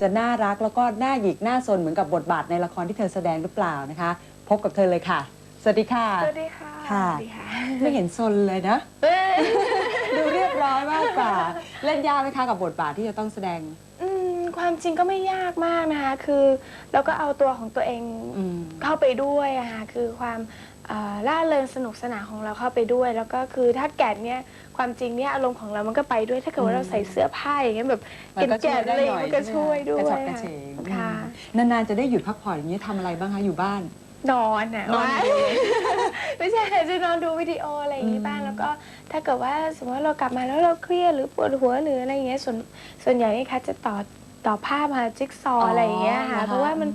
จะน่ารักแล้วก็น่าหยิกน่าสนเหมือนกับบทบาทในละครที่เธอแสดงหรือเปล่านะคะ พบกับเธอเลยค่ะ สวัสดีค่ะ สวัสดีค่ะค่ะสวัสดีค่ะไม่เห็นซนเลยนะเอ้ยดูเรียบร้อยมากกว่า เล่นยากไหมคะกับบทบาทที่จะต้องแสดงอืมความจริงก็ไม่ยากมากนะคะ คือเราก็เอาตัวของตัวเองอืมเข้าไปด้วยอะค่ะคือความเอ่อ ล่าเริงสนุกสนานของเราเข้าไปด้วย แล้วก็คือถ้าแก่นเนี่ยความจริงเนี่ยอารมณ์ของเรามันก็ไปด้วยถ้าเกิดว่าเราใส่เสื้อผ้าอย่างเงี้ยแบบมันก็ช่แก่วยนๆได้อะไรหน่อยมันก็ช่วยด้วยกระฉับกระเฉงค่ะอืมนานๆจะได้หยุดพักผ่อนอย่างนี้ยทำอะไรบ้างคะอยู่บ้าน นอนอะนอนว่าดูไม่ใช่จะนอนดูวิดีโออะไรอย่างนี้บ้างอืมแล้วก็ถ้าเกิดว่าสมมติว่าเรากลับมาแล้วเราเครียดหรือปวดหัวหรืออะไรอย่างเงี้ยส่วนส่วนใหญ่นี่ค่ะจะต่อต่อภาพมาจิ๊กซอว์อะไรอย่างเงี้ยค่ะอ๋อเพราะว่ามัน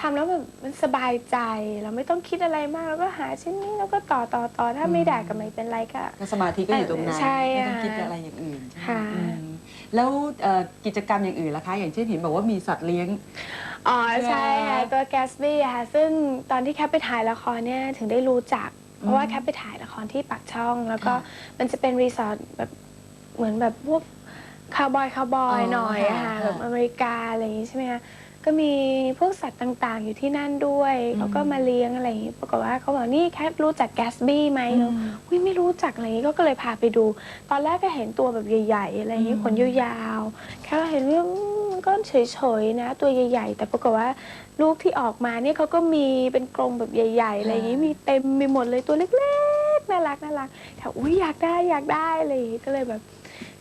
ทำแล้วแบบมันสบายใจ เราไม่ต้องคิดอะไรมากเราก็หาชิ้นนี้แล้วก็ต่อต่อต่อถ้าไม่ได้ก็ไม่เป็นไรก็ก็สมาธิก็อยู่ตรงนั้นใช่ไม่ต้องค่ะคิดอะไรอย่างอื่นใช่ไหมค่ะ อืมแล้วเอ่อกิจกรรมอย่างอื่นล่ะคะ อย่างเช่นเห็นบอกว่ามีสัตว์เลี้ยง อ๋อใช่ใช่ไหมค่ะ ตัวแกสบี้ค่ะ ซึ่งตอนที่แคปไปถ่ายละครเนี่ยถึงได้รู้จัก เพราะว่าแคปไปถ่ายละครที่ปากช่อง แล้วก็ค่ะมันจะเป็นรีสอร์ทแบบเหมือนแบบพวกคาวบอยคาวบอยอ๋อหน่อยอะค่ะค่ะแบบอเมริกาอะไรอย่างงี้ใช่ไหมคะ ก็มีพวกสัตว์ต่างๆ อยู่ที่นั่นด้วยอืมเขาก็มาเลี้ยงอะไรอย่างงี้ปรากฏว่าเขาบอกนี่แคปรู้จักแกสบี้ไหมอืมอุ้ยไม่รู้จักอะไรอย่างงี้ก็ก็เลยพาไปดู ตอนแรกก็เห็นตัวแบบใหญ่ๆอะไรอย่างงี้อืมขนยาวๆแค่เห็นว่าอืมมันก็เฉยๆนะ ตัวใหญ่ ๆ แต่ปรากฏว่าลูกที่ออกมาเนี่ยเขาก็มีเป็นกรงแบบใหญ่ ๆ อะไรอย่างนี้ค่ะมีเต็มไปหมดเลยตัวเล็กๆน่ารักน่ารักแต่อุ้ยอยากได้อยากได้อะไรอย่างงี้ก็เลยแบบ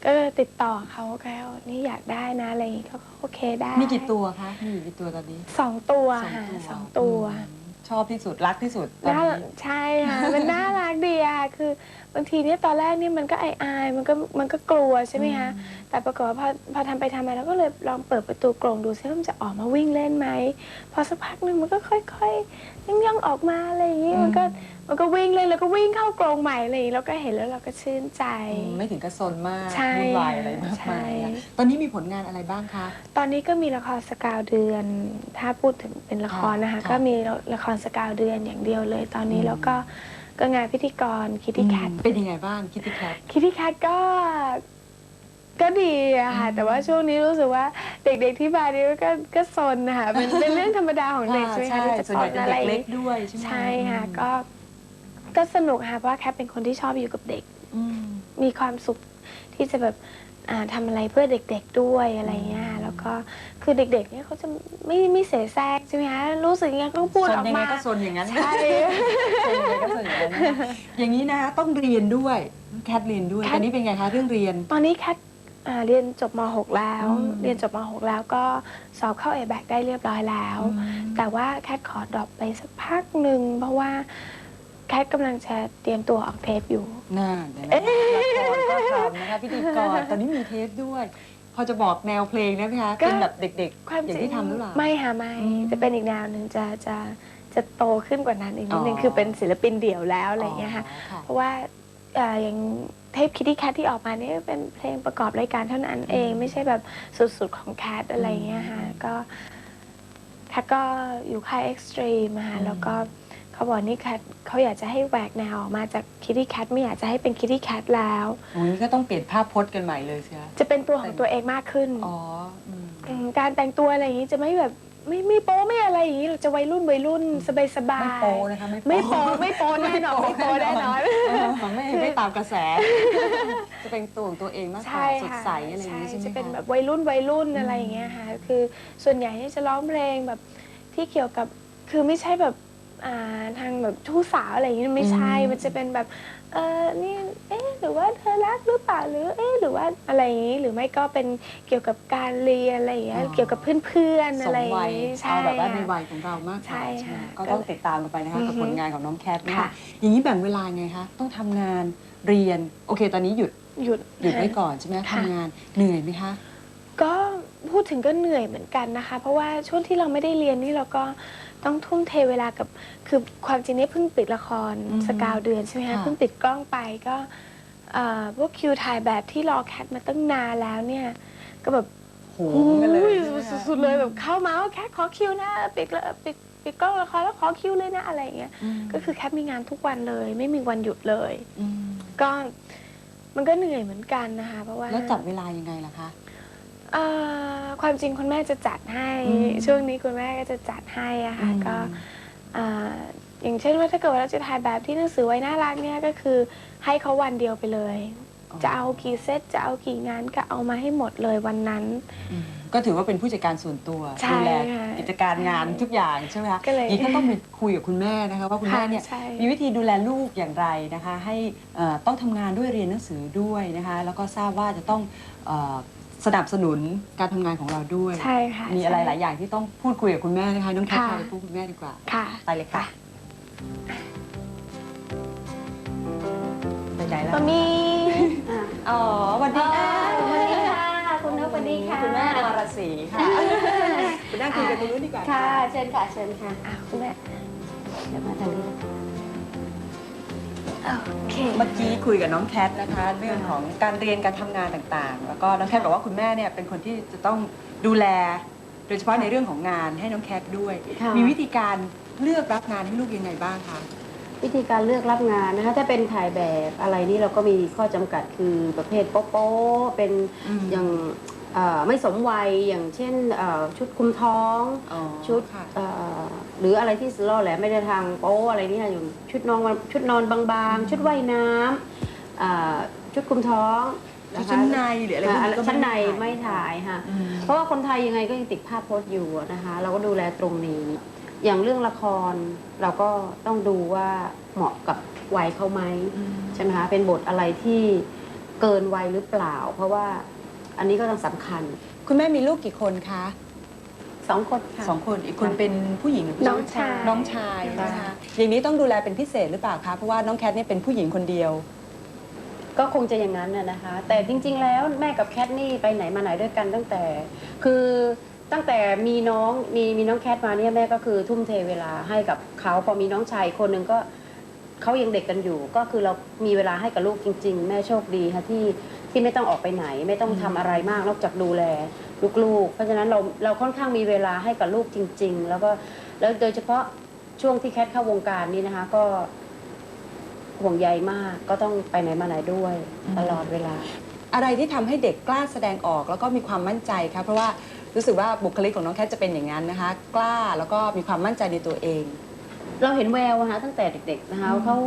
ก็ติดต่อเขาแล้วนี่อยากได้นะอะไรอย่างงี้เขาก็โอเคได้มีกี่ตัวคะมีอยู่กี่ตัวตอนนี้สองตัวค่ะสองตัวอืมชอบที่สุดรักที่สุดตอนน่านี้ใช่ค่ะ มันน่ารักดีอะคือบางทีเนี่ยตอนแรกเนี่ยมันก็อายๆมันก็มันก็กลัวใช่ไหมคะ แต่ปรากฏว่าพอพอทำไปทำมาแล้วก็เลยลองเปิดประตูกรงดูซิว่ามันจะออกมาวิ่งเล่นไหม พอสักพักหนึ่งมันก็ค่อยๆย่องๆออกมาอะไรอย่างงี้อืมมันก็ มันก็วิ่งเล่นแล้วก็วิ่งเข้ากรงใหม่อะไรอย่างงี้แล้วก็เห็นแล้วเราก็ชื่นใจอืมไม่ถึงกับซนมากใช่วุ่นวายอะไรมากใช่มายอะตอนนี้มีผลงานอะไรบ้างคะ ตอนนี้ก็มีละครสกาวเดือน ถ้าพูดถึงเป็นละครนะคะ ค่ะก็มีละครสกาวเดือนอย่างเดียวเลย ตอนนี้อืม แล้วก็ก็งานพิธีกรคิตตี้แคท เป็นยังไงบ้างคิตตี้แคท คิตตี้แคทก็ก็ดีอะค่ะ อืมแต่ว่าช่วงนี้รู้สึกว่าเด็กๆที่มานี่ก็ก็ซนนะคะเป็นเป็นเรื่องธรรมดาของเด็กใช่ไหมคะที่จะส่วนใหญ่ซเป็นอะไรเด็กเล็กด้วยใช่ไหมใช่ค่ะอืม ก็ ก็สนุกค่ะเพราะว่าแคทเป็นคนที่ชอบอยู่กับเด็ก อืม มีความสุขที่จะแบบอ่าทำอะไรเพื่อเด็กๆด้วยอะไรเงี้ยแล้วก็คือเด็กๆเนี่ยเขาจะไม่ไม่เสแสร้งใช่ไหมคะรู้สึกยังไงก็พูดซนออกยังไงมาก็ซนอย่างนั้นใช่ ซนยังไงก็ซนอย่างนั้นนะคะอย่างนี้นะคะต้องเรียนด้วยแคทเรียนด้วยแคท ตอนนี้เป็นไงคะเรื่องเรียน ตอนนี้แคทอ่าเรียนจบม .6 แล้ว อืม เรียนจบม .6 แล้วก็สอบเข้า a b a c ได้เรียบร้อยแล้ว แต่ว่าแคทขอดรอปไปสักพักหนึ่งเพราะว่า แคทกำลังจะเตรียมตัวออกเทปอยู่ น่าเดี๋ยวนะละครก็ทำนะคะพิธีกรตอนนี้มีเทปด้วย พอจะบอกแนวเพลงได้ไหมคะก็ เป็นแบบเด็กความๆอย่างจริงที่ทำหรือเปล่า ไม่ค่ะไม่อืมจะเป็นอีกแนวหนึ่งจะจะจะโตขึ้นกว่านั้นอีกนิดนึงอ๋อ คือเป็นศิลปินเดี่ยวแล้วอะไรอย่างเงี้ยค่ะอ๋อเพราะว่าเอ่ออย่างเทปคิตตี้แคทที่ออกมาเนี่ยเป็นเพลงประกอบรายการเท่านั้นเอง ไม่ใช่แบบสุดๆของแคทอะไรอย่างเงี้ยค่ะ ก็แคทก็อยู่ค่ายเอ็กซ์ตรีมค่ะแล้วก็ เขาบอกนี่แคทเขาอยากจะให้แหวกแนวออกมาจากคิตตี้แคทไม่อยากจะให้เป็นคิตตี้แคทแล้ว โอ้ยก็ต้องเปลี่ยนภาพพจน์กันใหม่เลยใช่ไหมจะเป็นตัวของตัวเองมากขึ้นอ๋ออืมมการแต่งตัวอะไรอย่างนี้จะไม่แบบไม่ไม่โป๊ไม่อะไรอย่างนี้เราจะวัยรุ่นวัยรุ่นสบายสบายไม่โปนะคะไม่โป๊ไม่โป๊แน่นอนไม่โป๊แน่นอน เออไม่ไม่ตามกระแส จะเป็นตัวของตัวเองมากกว่าใช่สดค่ะใสอะไรอย่างนี้ใช่ไหมจะเป็นคะแบบวัยรุ่นวัยรุ่นอะไรอย่างเงี้ยค่ะ คือส่วนใหญ่เนี่ยจะร้องเพลงแบบที่เกี่ยวกับ คือไม่ใช่แบบ อ่าทางแบบชู้สาวอะไรอย่างงี้ไม่ใช่อืมมันจะเป็นแบบเออนี่เอ๊ะหรือว่าเธอรักหรือเปล่าหรือเอ๊ะหรือว่าอะไรอย่างงี้หรือไม่ก็เป็นเกี่ยวกับการเรียนอะไรอย่างเงี้ยเกี่ยวกับเพื่อนๆสอะไรมอย่างวัยงี้ใช่เอาแบบว่าในค่ะ วัยของเรามากกว่าใช่ใช่ไหมค่ะก็ต้องติดตามกันไปนะคะอือฮึกับผลงานของน้องแคทเนี่ยค่ะอย่างนี้แบ่งเวลาไงคะต้องทำงานเรียนโอเคตอนนี้หยุดหยุด หยุดไว้ก่อนใช่ไหมค่ะ ทำงานเหนื่อยไหมคะ ก็พูดถึงก็เหนื่อยเหมือนกันนะคะ เพราะว่าช่วงที่เราไม่ได้เรียนนี่เราก็ ต้องทุ่มเทเวลากับ คือความจริงเนี่ยเพิ่งปิดละครอืมสกาวเดือนใช่ไหมคะค่ะ เพิ่งปิดกล้องไปก็เอ่อพวกคิวถ่ายแบบที่รอแคทมาตั้งนานแล้วเนี่ย ก็แบบโหกันเลยโอ้ใช่ไหมคะ สุดๆเลยแบบเข้ามาว่าแคทขอคิวนะปิดละปิดปิดกล้องละครแล้วขอคิวเลยนะอะไรอย่างเงี้ยอืมก็คือแคทมีงานทุกวันเลย ไม่มีวันหยุดเลยอืมก็มันก็เหนื่อยเหมือนกันนะคะ เพราะว่าแล้วจัดเวลายังไงล่ะคะ เเอ่อความจริงคุณแม่จะจัดให้ อืมช่วงนี้คุณแม่ก็จะจัดให้อะค่ะอืม ก็เอ่ออย่างเช่นว่าถ้าเกิดว่าเราจะถ่ายแบบที่หนังสือไว้น่ารักเนี่ยก็คือให้เขาวันเดียวไปเลย จะเอากี่เซตจะเอากี่งานก็เอามาให้หมดเลยวันนั้นก็ถือว่าเป็นผู้จัดการส่วนตัวใช่ดูแลค่ะกิจการงานทุกอย่างใช่ไหมคะก็เลยนี่ก็ต้องไปคุยกับคุณแม่นะคะว่าคุณแม่เนี่ยค่ะใช่ มีวิธีดูแลลูกอย่างไรนะคะ ให้เอ่อต้องทำงานด้วยเรียนหนังสือด้วยนะคะ แล้วก็ทราบว่าจะต้องเอ่อ สนับสนุนการทำงานของเราด้วย ใช่ค่ะมีอะไรใช่หลายอย่างที่ต้องพูดคุยกับคุณแม่นะคะน้องแคทค่ะพาไปพูดคุณแม่ดีกว่าค่ะไปเลยค่ะไปไหนแล้วมามีอ๋อสวัสดีค่ะสวัสดีค่ะคุณนกสวัสดีค่ะ คุณแม่อรศรีค่ะไปนั่งคุยกันตรงนู้นดีกว่าค่ะ เชิญค่ะเชิญค่ะอะคุณแม่เดี๋ยวมาทางนี้นะคะ โอเค เมื่อกี้คุยกับน้องแคทนะคะ เรื่องของการเรียนการทำงานต่างๆ แล้วก็น้องแคทบอกว่าคุณแม่เนี่ยเป็นคนที่จะต้องดูแล โดยเฉพาะในเรื่องของงานให้น้องแคทด้วย ค่ะ มีวิธีการเลือกรับงานให้ลูกยังไงบ้างคะ วิธีการเลือกรับงานนะคะ ถ้าเป็นถ่ายแบบอะไรนี่เราก็มีข้อจำกัดคือประเภทโป๊ะๆเป็นอืมอย่าง เอ่อไม่สมวัยอย่างเช่นเอ่อชุดคลุมท้อง อ๋อชุดค่ะ เอ่อหรืออะไรที่ล่อแหลมไม่ได้ทางโป๊อะไรนี่ค่ะอย่างชุดนอนชุดนอนบางๆ ชุดว่ายน้ำอ่าชุดคลุมท้องชุดะคะชั้นในหรืออะไรพวกอ่านี้ก็ชั้นในไม่ไม่ถ่าถ่ายยค่ะ อืม เพราะว่าคนไทยยังไงก็ยังติดภาพโพสต์อยู่อะนะคะ เราก็ดูแลตรงนี้ อย่างเรื่องละครเราก็ต้องดูว่าเหมาะกับวัยเขาไหม ใช่ไหมคะ เป็นบทอะไรที่เกินวัยหรือเปล่า เพราะว่า อันนี้ก็ต้องสำคัญคุณแม่มีลูกกี่คนคะสองคนค่ะ สองคนอีกคนเป็นผู้หญิงหรือผู้น้องชาย น้องชายนะคะอย่างนี้ต้องดูแลเป็นพิเศษหรือเปล่าคะเพราะว่าน้องแคทเนี่ยเป็นผู้หญิงคนเดียว ก็คงจะอย่างนั้นน่ะนะคะ แต่จริง ๆ แล้วแม่กับแคทนี่ไปไหนมาไหนด้วยกันตั้งแต่ คือตั้งแต่มีน้องมีมีน้องแคทมาเนี่ยแม่ก็คือทุ่มเทเวลาให้กับเขาพอมีน้องชายอีกคนหนึ่งก็เขายังเด็กกันอยู่ ก็คือเรามีเวลาให้กับลูกจริง ๆ แม่โชคดีค่ะที่ ที่ไม่ต้องออกไปไหน ไม่ต้องทำอะไรมากนอกจากดูแลลูกๆ เพราะฉะนั้นเราเราค่อนข้างมีเวลาให้กับลูกจริง ๆ แล้วก็แล้วโดยเฉพาะช่วงที่แคทเข้าวงการนี้นะคะ ก็ห่วงใยมากก็ต้องไปไหนมาไหนด้วยอืมตลอดเวลา อะไรที่ทำให้เด็กกล้าแสดงออกแล้วก็มีความมั่นใจคะเพราะว่ารู้สึกว่าบุคลิกของน้องแคทจะเป็นอย่างนั้นนะคะ กล้าแล้วก็มีความมั่นใจในตัวเอง เราเห็นแววอะฮะตั้งแต่เด็ก ๆนะคะอืมเขา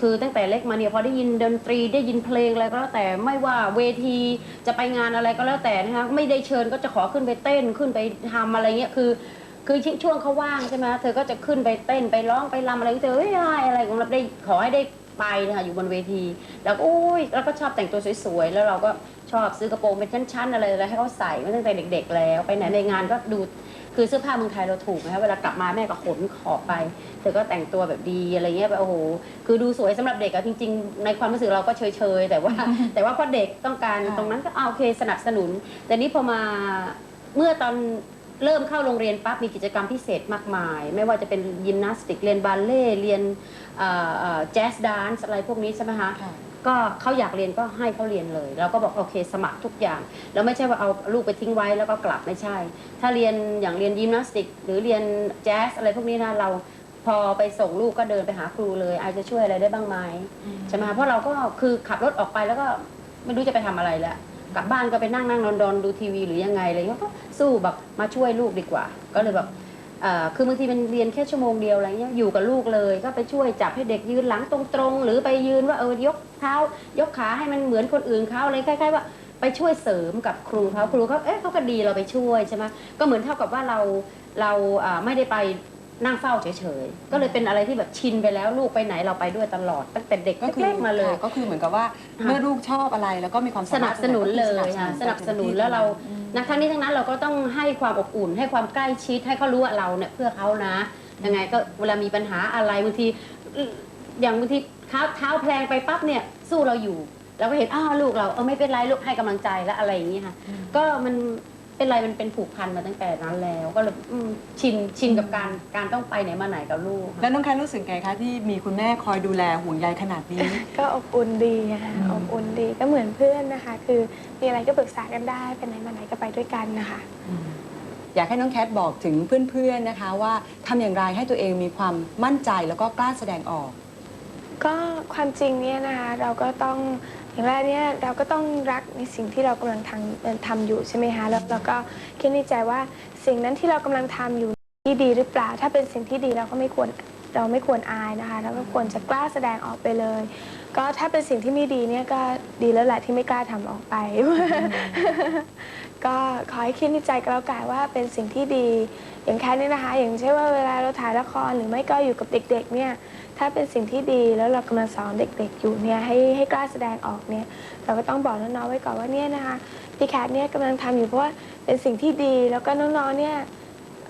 คือตั้งแต่เล็กมาเนี่ยพอได้ยินดนตรีได้ยินเพลงอะไรก็แล้วแต่ไม่ว่าเวทีจะไปงานอะไรก็แล้วแต่นะคะไม่ได้เชิญก็จะขอขึ้นไปเต้นขึ้นไปทำอะไรเงี้ยคือ คือช่วงเขาว่างใช่ไหมเธอก็จะขึ้นไปเต้นไปร้องไปรำอะไรเธอเฮ้ยอะไรของเราได้ขอให้ได้ไปนะคะอยู่บนเวที แล้วก็โอ้ยแล้วก็ชอบแต่งตัวสวยๆแล้วเราก็ชอบซื้อกระโปรงเป็นชั้นๆอะไรอะไรให้เขาใส่มาตั้งแต่เด็ก ๆ แล้ว ไปไหนในงานก็ดู คือเสื้อผ้าเมืองไทยเราถูกนะคะเวลากลับมาแม่ก็ขนขอบไปเธอก็แต่งตัวแบบดีอะไรเงี้ยแบบโอ้โหคือดูสวยสำหรับเด็กอะจริง ๆ ในความรู้สึกเราก็เฉยๆแต่ว่า แต่ว่าพอเด็กต้องการตรงนั้นก็เอาโอเคสนับสนุน แต่นี้พอมาเมื่อตอนเริ่มเข้าโรงเรียนปั๊บมีกิจกรรมพิเศษมากมาย ไม่ว่าจะเป็นยิมนาสติกเรียนบัลเล่เรียนแจ๊สดานซ์อะไรพวกนี้ใช่ไหมคะ ก็เขาอยากเรียนก็ให้เขาเรียนเลยเราก็บอกโอเคสมัครทุกอย่าง แล้วไม่ใช่ว่าเอาลูกไปทิ้งไว้แล้วก็กลับไม่ใช่ ถ้าเรียนอย่างเรียนยิมนาสติก หรือเรียนแจ๊สอะไรพวกนี้นะเราพอไปส่งลูกก็เดินไปหาครูเลย อาจจะช่วยอะไรได้บ้างไหมใช่ไหมคะเพราะเราก็คือขับรถออกไปแล้วก็ไม่รู้จะไปทำอะไรแล้วกลับบ้านก็ไปนั่งนั่งนอนนอนดูทีวีหรือยังไงอะไรเงี้ยก็สู้แบบมาช่วยลูกดีกว่า ก็เลยแบบ เอ่อคือบางทีมันเรียนแค่ชั่วโมงเดียวอะไรเงี้ยอยู่กับลูกเลยก็ไปช่วยจับให้เด็กยืนหลังตรงๆ หรือไปยืนว่าเออยกเท้ายกขาให้มันเหมือนคนอื่นเขาอะไรคล้ายๆว่าไปช่วยเสริมกับครูเขาครูเขาเอ๊ะเขาก็ดีเราไปช่วยใช่ไหมก็เหมือนเท่ากับว่าเราเราอ่าไม่ได้ไป นั่งเฝ้าเฉยๆ ก็เลยเป็นอะไรที่แบบชินไปแล้วลูกไปไหนเราไปด้วยตลอด ตั้งแต่เด็กก็คือเล็กๆมาเลย ค่ะก็คือเหมือนกับว่าค่ะเมื่อลูกชอบอะไรแล้วก็มีความสนับสนุนเลยค่ะสนับสนุนแล้วเราอืมนะทั้งนี้ทั้งนั้นเราก็ต้องให้ความอบอุ่น ให้ความใกล้ชิดให้เขารู้ว่าเราเนี่ยเพื่อเขานะยังไงก็เวลามีปัญหาอะไรบางทีอืมอย่างบางทีเท้าเท้าแพลงไปปั๊บเนี่ยสู้เราอยู่เราก็เห็นอ้าวลูกเราเออไม่เป็นไรลูกให้กำลังใจแล้วอะไรอย่างนี้ค่ะก็มัน เป็นอะไรมันเป็นผูกพันมาตั้งแต่นั้นแล้ว ก็เลยอืมชินชินกับการการต้องไปไหนมาไหนกับลูกค่ะ แล้วน้องแคทรู้สึกไงคะที่มีคุณแม่คอยดูแลห่วงใยขนาดนี้ ก็อบอุ่นดีค่ะอืม อบอุ่นดีก็เหมือนเพื่อนนะคะ คือมีอะไรก็ปรึกษากันได้ไปไหนมาไหนก็ไปด้วยกันนะคะ อยากให้น้องแคทบอกถึงเพื่อนๆนะคะว่าทำอย่างไรให้ตัวเองมีความมั่นใจแล้วก็กล้าแสดงออก ก็ความจริงเนี่ยนะคะเราก็ต้องอย่างแรกเนี่ยเราก็ต้องรักในสิ่งที่เรากำลังทำทำอยู่ใช่ไหมคะแล้วเราก็คิดในใจว่าสิ่งนั้นที่เรากำลังทำอยู่ที่ดีหรือเปล่า ถ้าเป็นสิ่งที่ดีเราก็ไม่ควรเราไม่ควรอายนะคะเราก็ควรจะกล้าแสดงออกไปเลย ก็ถ้าเป็นสิ่งที่ไม่ดีเนี่ยก็ดีแล้วแหละที่ไม่กล้าทำออกไป ก็ขอให้คิดในใจก็แล้วกันว่าเป็นสิ่งที่ดี อย่างแค่นี้นะคะ อย่างเช่นว่าเวลาเราถ่ายละครหรือไม่ก็อยู่กับเด็ก ๆ เนี่ย ถ้าเป็นสิ่งที่ดีแล้วเรากำลังสอนเด็กๆอยู่เนี่ยให้ให้กล้าแสดงออกเนี่ยเราก็ต้องบอกน้องๆไว้ก่อนว่าเนี่ยนะคะพี่แคทเนี่ยกำลังทำอยู่เพราะว่าเป็นสิ่งที่ดีแล้วก็น้องๆเนี่ย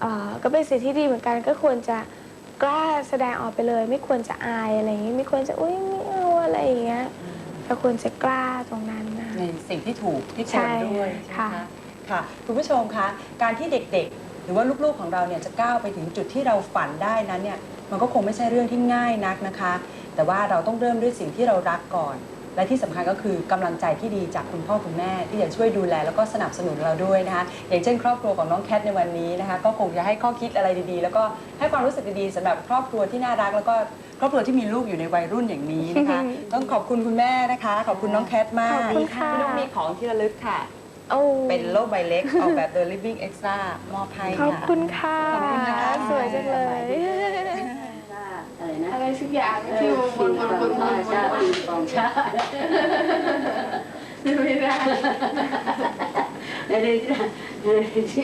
เอ่อก็เป็นสิ่งที่ดีเหมือนกันก็ควรจะกล้าแสดงออกไปเลย ไม่ควรจะอายอะไรอย่างเงี้ยไม่ควรจะอุ้ยไม่เอาอะไรอย่างเงี้ยเราควรจะกล้าตรงนั้นนะคะในสิ่งที่ถูกที่คใช่วรด้วยใช่ไหมค่ะคะค่ะคุณผู้ชมคะการที่เด็กๆ หรือว่าลูกๆของเราเนี่ยจะก้าวไปถึงจุดที่เราฝันได้นั้นเนี่ย มันก็คงไม่ใช่เรื่องที่ง่ายนักนะคะ แต่ว่าเราต้องเริ่มด้วยสิ่งที่เรารักก่อน และที่สำคัญก็คือกำลังใจที่ดีจากคุณพ่อคุณแม่ ที่จะช่วยดูแลแล้วก็สนับสนุนเราด้วยนะคะ อย่างเช่น ครอบครัวของน้องแคทในวันนี้นะคะ ก็คงจะให้ข้อคิดอะไรดีๆ แล้วก็ให้ความรู้สึกดีๆสำหรับครอบครัวที่น่ารักแล้วก็ครอบครัวที่มีลูกอยู่ในวัยรุ่นอย่างนี้นะคะ ต้องขอบคุณคุณแม่นะคะ ขอบคุณน้องแคทมากขอบคุณค่ะพี่นุ๊กมีของที่ระลึกค่ะโอ้เป็นโลกใบเล็กออกแบบ The Living Extra มอบให้ขอบค่ะคุณค่ะ ขอบคุณนะคะสวยจังเลยอะไร นะอะไรสักอย่างที่วนวนวนวนวนชาติกองชาไม่ได้ไม่ได้ไม่ได้